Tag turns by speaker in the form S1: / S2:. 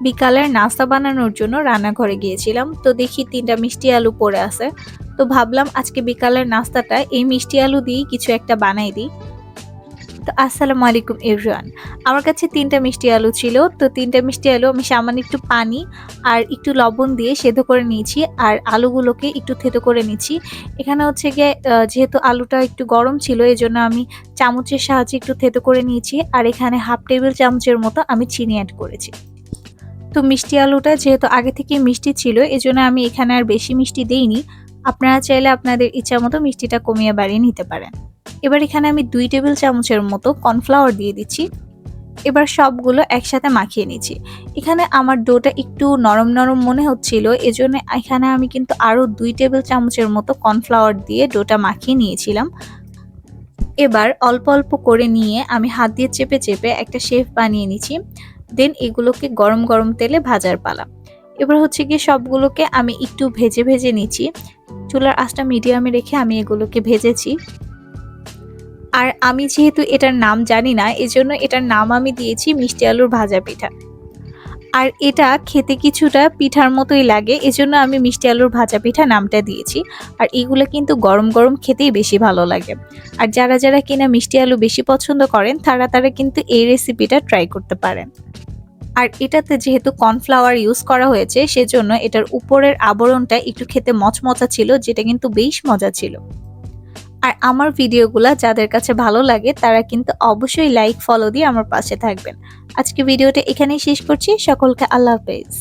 S1: বিকালের নাস্তা বানানোর জন্য রান্নাঘরে গিয়েছিলাম। তো দেখি তিনটা মিষ্টি আলু পড়ে আছে। তো ভাবলাম আজকে বিকালের নাস্তাটা এই মিষ্টি আলু দিয়েই কিছু একটা বানাই দিই। তো আসসালামু আলাইকুম এভরিওয়ান আমার কাছে তিনটা মিষ্টি আলু ছিল। তো তিনটা মিষ্টি আলু আমি সামান্য একটু পানি আর একটু লবণ দিয়ে সেদ্ধ করে নিয়েছি আর আলুগুলোকে একটু থেতো করে নিচ্ছি। এখানে হচ্ছে গিয়ে যেহেতু আলুটা একটু গরম ছিল এই জন্য আমি চামচের সাহায্যে একটু থেতো করে নিয়েছি। আর এখানে হাফ টেবিল চামচের মতো আমি চিনি অ্যাড করেছি। তো মিষ্টি আলুটা, যেহেতু আগে থেকে মিষ্টি ছিল, এজন্য আমি এখানে আর বেশি মিষ্টি দেইনি। আপনারা চাইলে আপনাদের ইচ্ছা মতো মিষ্টিটা কমিয়ে বাড়িয়ে নিতে পারেন। এবার এখানে আমি দুই টেবিল চামচের মতো কর্নফ্লাওয়ার দিয়ে দিচ্ছি। এবার সবগুলো একসাথে মাখিয়ে নিচ্ছি। এখানে আমার ডোটা একটু নরম নরম মনে হচ্ছিল, এজন্য এখানে আমি কিন্তু আরও দুই টেবিল চামচের মতো কর্নফ্লাওয়ার দিয়ে ডোটা মাখিয়ে নিয়েছিলাম। এবার অল্প অল্প করে নিয়ে আমি হাত দিয়ে চেপে চেপে একটা শেফ বানিয়ে নিচ্ছি। দেন এগুলোকে গরম গরম তেলে ভাজার পালা। এবার হচ্ছে গিয়ে সবগুলোকে আমি একটু ভেজে ভেজে নিচ্ছি। চুলার আঁচটা মিডিয়ামে রেখে আমি এগুলোকে ভেজেছি। আর আমি যেহেতু এটার নাম জানি না, এজন্য এটার নাম আমি দিয়েছি মিষ্টি আলুর ভাজা পিঠা। আর এটা খেতে কিছুটা পিঠার মতোই লাগে, এজন্য আমি মিষ্টি আলুর ভাজা পিঠা নামটা দিয়েছি। আর এগুলো কিন্তু গরম গরম খেতেই বেশি ভালো লাগে। আর যারা যারা কিনা মিষ্টি আলু বেশি পছন্দ করেন, তারা তারা কিন্তু এই রেসিপিটা ট্রাই করতে পারেন। আর এটাতে যেহেতু কর্নফ্লাওয়ার ইউজ করা হয়েছে, সেজন্য এটার উপরের আবরণটা একটু খেতে মচমচা ছিল, যেটা কিন্তু বেশ মজা ছিল। আর আমার ভিডিওগুলো যাদের কাছে ভালো লাগে, তারা কিন্তু অবশ্যই লাইক ফলো দিয়ে আমার পাশে থাকবেন। আজকে ভিডিওটা এখানেই শেষ করছি। সকলকে আল্লাহ হাফেজ।